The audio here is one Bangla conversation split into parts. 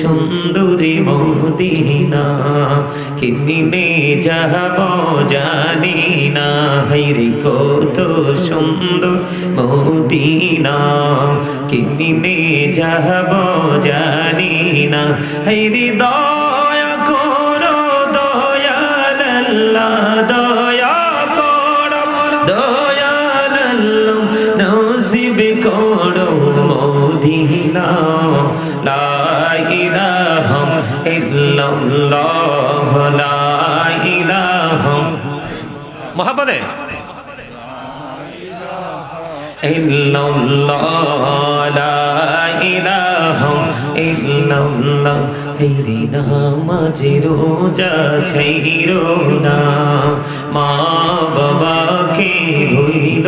সুন্দরী মদিনা কিমিনে যাহব জানি না। হেরি কত সুন্দর মদিনা কিমিনে যাহব জানি না। হেরি দয়া করো দয়াল দয়া করো দয়াল নসিব মদিনা মহাপদে। নামাজি রোজা ছাইরো না মা বাবাকে ভুইল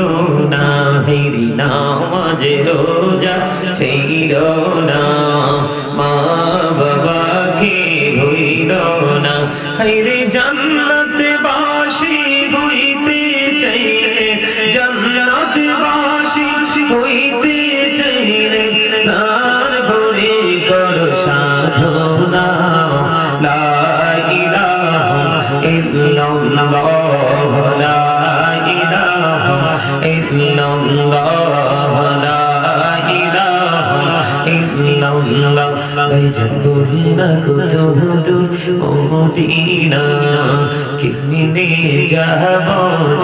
না হেরি নামাজি রোজা ছাইরো না দূর মদিনা কিমিনে যাব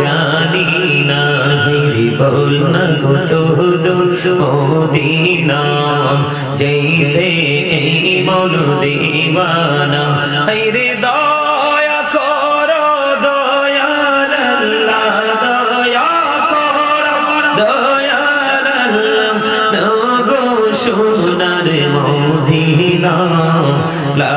জানি না। হেরি বলনা কত দূর মদিনা যেতে এই মন দিবানা। হেরি দয়া করো দয়াল আল্লাহ, দয়া করো দয়াল আল্লাহ নগো সোনার মদিনা। লা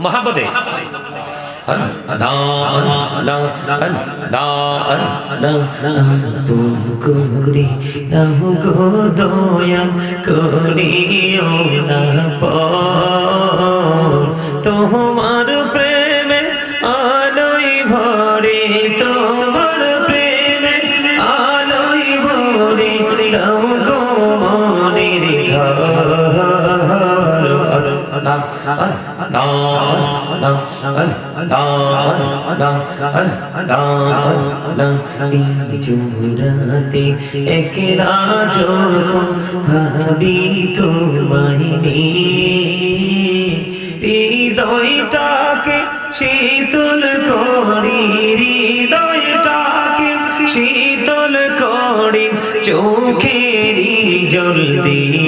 মহাবতে করি নাহু গো দয়াল করিও না তোমার চুরাতে একলা যখন ভাবি তোমায় হৃদয়টাকে শীতল করি হৃদয়টাকে শীতল করি চোখেরি জল দিয়ে।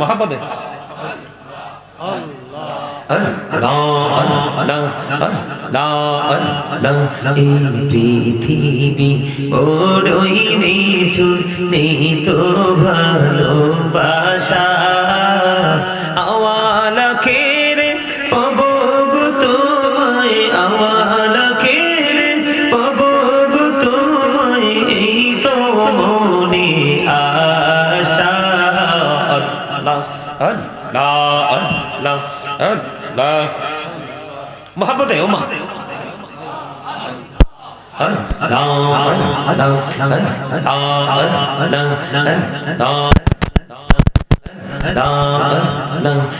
মহাপদে। তো ভালোবাসা আওয়ালা পাব মোহাম্মদে ওমা।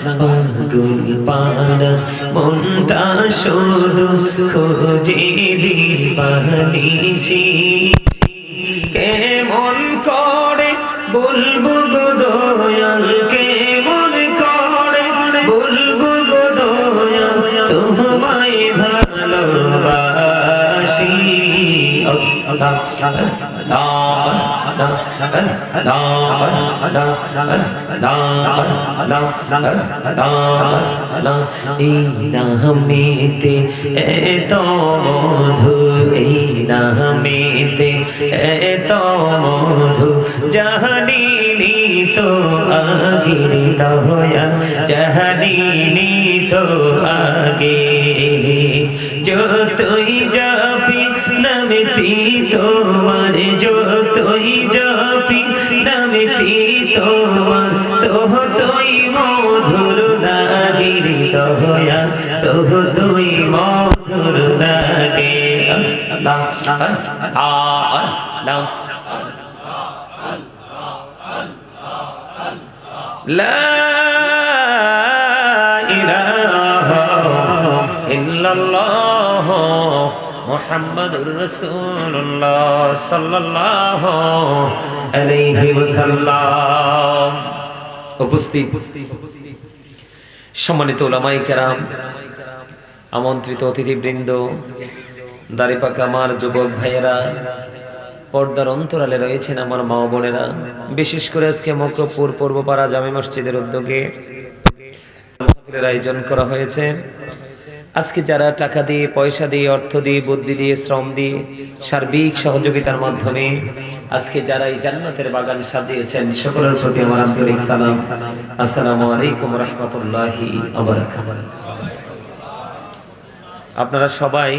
পাগল পাড়া মনটা শুধু খোঁজে দিবানিসি কেমন করে বলব কানা এই নামেতে এত মধু এই নামেতে এত মধু জাহানিনি তো আগির দয়া জাহানিনি তো আগে যতই যাবি নামটি তোমার যতই যাবি নামটি তোমার তোহ তুই মধুর নাগিরি দয়া তোহ তুই মধুর নাগে আল্লাহ আল্লাহ لا মোহাম্মদুর রসুল্লাহ সাল্লাহ আলাইহি ওয়াসাল্লাম। উপস্থিত। সম্মানিত ওলামাই কেরাম, আমন্ত্রিত অতিথিবৃন্দ, দাড়িপাকা আমার যুবক ভাইয়েরা, পর্দার অন্তরালে রয়েছেন আমার মা বোনেরা। বিশেষ করে আজকে মক্রপুর পূর্বপাড়া জামে মসজিদের উদ্যোগে আয়োজন করা হয়েছে। আজকে যারা টাকা দিয়ে, পয়সা দিয়ে, অর্থ দিয়ে, বুদ্ধি দিয়ে, শ্রম দিয়ে সার্বিক সহযোগিতার মাধ্যমে আজকে যারা এই জান্নাতের বাগান সাজিয়েছেন, সকলের প্রতি আমার আন্তরিক সালাম। আসসালামু আলাইকুম রহমতুল্লাহি আপনারা সবাই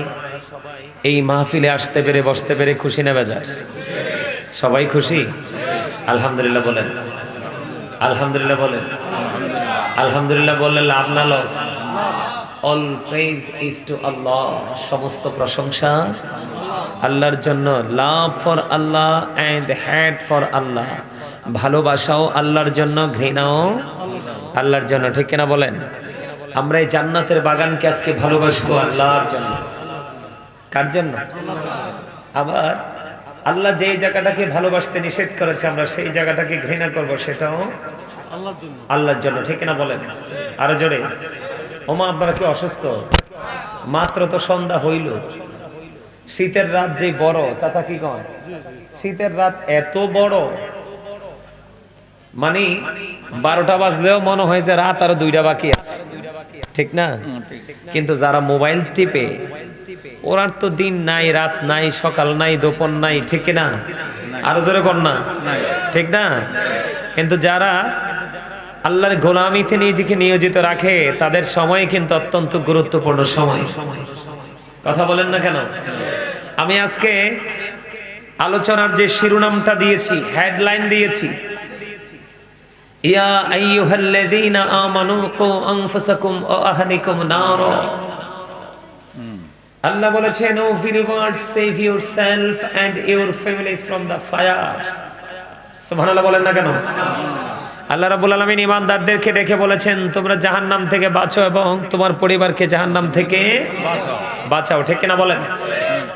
এই মাহফিলে আসতে পেরে, বসতে পেরে খুশি না বেজার? সবাই খুশি? আলহামদুলিল্লাহ বলেন। আলহামদুলিল্লাহ বলেন। আলহামদুলিল্লাহ বললে লাভ না, loss. All praise is to Allah সমস্ত প্রশংসা আল্লাহর জন্য। Love for Allah and hate for Allah ভালোবাসাও আল্লাহর জন্য, ঘৃণাও আল্লাহর জন্য। ঠিক কিনা বলেন? আমরা এই জান্নাতের বাগানকে আজকে ভালোবাসবো আল্লাহর জন্য। কার জন্য? আবার আল্লাহ যে জায়গাটাকে ভালোবাসতে নিষেধ করেছে, আমরা সেই জায়গাটাকে ঘৃণা করব, সেটাও আল্লাহর জন্য। ঠিক না বলেন? আরও জোরে। ওমা আপনারা কি অসুস্থ? মাত্র তো সন্ধ্যা হইল। শীতের রাত যে বড় চাচা কি কন? শীতের রাত এত বড়। মানে বারোটা বাজলেও মনে হয় যে রাত আরও দুইটা বাকি আছে। ঠিক না? কিন্তু যারা মোবাইল টিপে ওরার তো দিন নাই রাত নাই সকাল নাই দোপন নাই ঠিক না আরও জোরে কর না? ঠিক না? কিন্তু যারা আল্লাহর গোলামিতে নিজেকে নিয়োজিত রাখে, তাদের সময় কিন্তু অত্যন্ত গুরুত্বপূর্ণ সময়। কথা বলেন না কেন? আমি আজকে আলোচনার যে শিরোনামটা দিয়েছি হেডলাইন দিয়েছি। ইয়া আল্লাহ বলেছেন ও সেভ ফ্রম দ্য ফায়ার বলেন না কেন? আল্লাহ রাব্বুল আলামিন ঈমানদারদেরকে ডেকে বলেছেন, তোমরা জাহান্নাম থেকে বাঁচো এবং তোমার পরিবারকে জাহান্নাম থেকে বাঁচাও। ঠিক কিনা বলেন?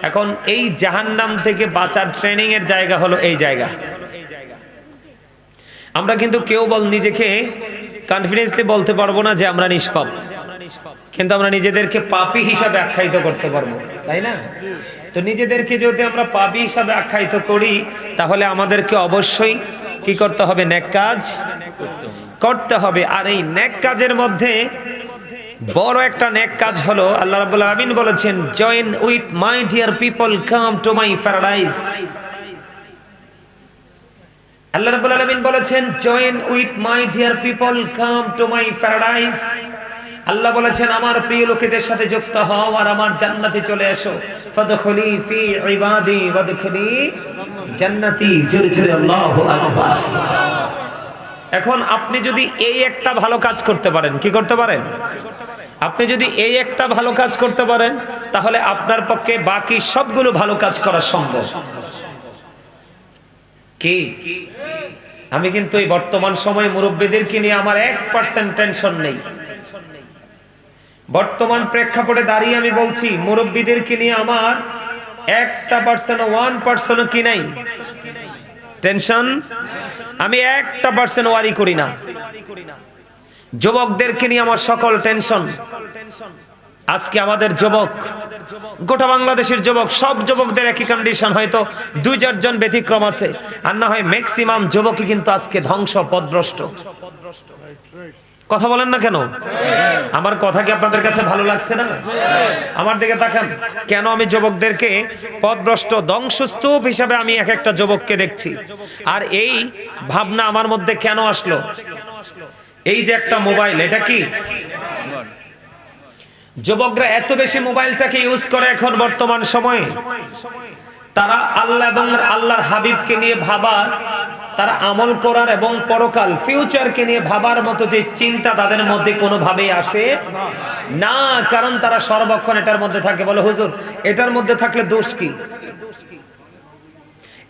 এখন এই জাহান্নাম থেকে বাঁচার ট্রেনিং এর জায়গা হলো এই জায়গা। আমরা কিন্তু কেউ বল নিজেকে কনফিডেন্সলি বলতে পারব না যে আমরা নিষ্পাপ। কিন্তু আমরা নিজেদেরকে পাপী হিসাবে আখ্যায়িত করতে পারব, তাই না? তো নিজেদেরকে যদি আমরা পাপী হিসাবে আখ্যায়িত করি, তাহলে আমাদেরকে অবশ্যই কি করতে হবে? নেক কাজ করতে হবে। আর এই নেক কাজের মধ্যে বড় একটা নেক কাজ হলো, আল্লাহ রাব্বুল আমিন বলেছেন join with my dear people come to my paradise Allah রাব্বুল আলামিন বলেছেন join with my dear people come to my paradise Allah বলেছেন, আমার প্রিয় লোকেদের সাথে যুক্ত হও আর আমার জান্নাতে চলে এসো। ফাদখুলি ফি ইবাদি, ওয়াদখুলি জান্নাতি। জোরে জোরে, আল্লাহু আকবার। এখন আপনি যদি এই একটা ভালো কাজ করতে পারেন, কি করতে পারেন? আপনি যদি এই একটা ভালো কাজ করতে পারেন, তাহলে আপনার পক্ষে বাকি সবগুলো ভালো কাজ করা সম্ভব। কি? আমি কিন্তু এই বর্তমান সময় মুরব্বীদেরকে নিয়ে আমার এক পার্সেন্ট টেনশন নেই। বর্তমান প্রেক্ষাপটে দাঁড়িয়ে আমি বলছি, মুরব্বীদেরকে নিয়ে আমার একটা পার্সেন্ট ওয়ান পার্সেন্ট কি নাই? টেনশন আমি একটা পার্সেন্ট ওয়ারি করি না। যুবকদেরকে নিয়ে আমার সকল টেনশন আজকে আমাদের যুবক, গোটা বাংলাদেশের যুবক, সব যুবকদের একই কন্ডিশন হয়তো দুই চারজন ব্যতিক্রম আছে। আর না হয় ম্যাক্সিমাম যুবকই কিন্তু আজকে ধ্বংস পদভ্রষ্ট কথা বলেন না কেন? আমার কথা কি আপনাদের কাছে ভালো লাগছে না? আমার দিকে তাকান। কেন আমি যুবকদেরকে পদভ্রষ্ট ধ্বংসস্তূপ হিসাবে আমি এক একটা যুবককে দেখছি? আর এই ভাবনা আমার মধ্যে কেন আসলো? এই যে একটা মোবাইল, এটা কি? যুবকরা এত বেশি মোবাইলটাকে ইউজ করে এখন বর্তমান সময়ে। তারা আল্লাহ এবং আল্লাহর হাবিবকে নিয়ে ভাবার তারা আমল করার এবং পরকাল ফিউচারকে নিয়ে ভাবার মতো যে চিন্তা তাদের মধ্যে কোনোভাবেই আসে না, কারণ তারা সর্বক্ষণ এটার মধ্যে থাকে। বলে, হুজুর, এটার মধ্যে থাকলে দোষ কি?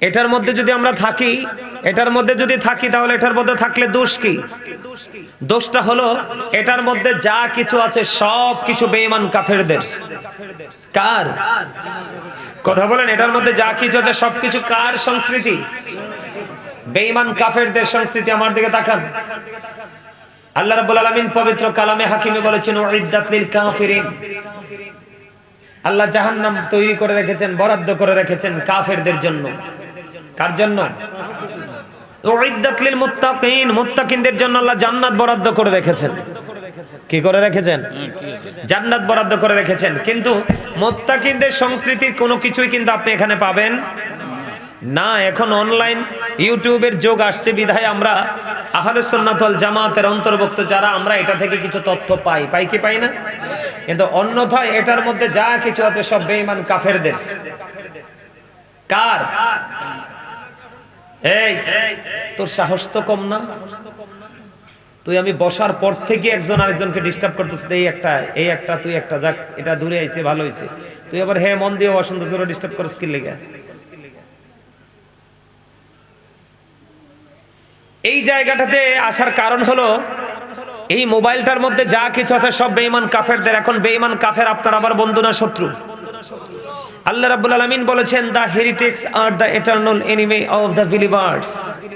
এটার মধ্যে যদি আমরা থাকি, এটার মধ্যে যদি থাকি, তাহলে এটার মধ্যে থাকলে দোষ কি? দোষটা হলো, এটার মধ্যে যা কিছু আছে, সব কিছু বেঈমান কাফেরদের। কার? কথা বলেন, এটার মধ্যে যা কিছু আছে, সবকিছু কার সংস্কৃতি? বেঈমান কাফেরদের সংস্কৃতি আমার দিকে তাকান। আল্লাহ রাব্বুল আলামিন পবিত্র কালামে হাকিমে বলেছেন, উইদ্দাত লিল কাফিরিন। আল্লাহ জাহান্নাম তৈরি করে রেখেছেন, বরাদ্দ করে রেখেছেন কাফেরদের জন্য। কার জন্য? উইদ্দাত লিল মুত্তাকিন। মুত্তাকিনদের জন্য আল্লাহ জান্নাত বরাদ্দ করে রেখেছেন। কি করে রেখেছেন? জান্নাত বরাদ্দ করে রেখেছেন। কিন্তু মুত্তাকিনদের সংস্কৃতির কোনো কিছুই কিন্তু আপনি এখানে পাবেন না, এখন অনলাইন ইউটিউবের যোগ আসছে, বিধায় আমরা আহলে সুন্নাত ওয়াল জামাতের অন্তর্ভুক্ত যারা, আমরা এটা থেকে কিছু তথ্য পাই। পাই কি পাই না? কিন্তু অন্যথায় এটার মধ্যে যা কিছু আছে, সব বেঈমান কাফেরদের। কার? এই, তোর সাহস তো কম না? তুই আমি বসার পর থেকে একজন আরেকজনকে ডিস্টার্ব করতেছিস, এই একটা এই একটা, তুই একটা, যাক, এটা দূরে আইছে, ভালো হইছে। তুই আবার হ্যাঁ মন দিয়ে বসন্ত জোরে ডিস্টার্ব করছিস কি লেগে? এই জায়গাটাতে আসার কারণ হলো, এই মোবাইলটার মধ্যে যা কিছু আছে সব বেঈমান কাফেরদের। এখন বেঈমান কাফের আপনার আমার বন্ধু না শত্রু? আল্লাহ রাব্বুল আলামিন বলেছেন the heretics are the eternal enemy of the believers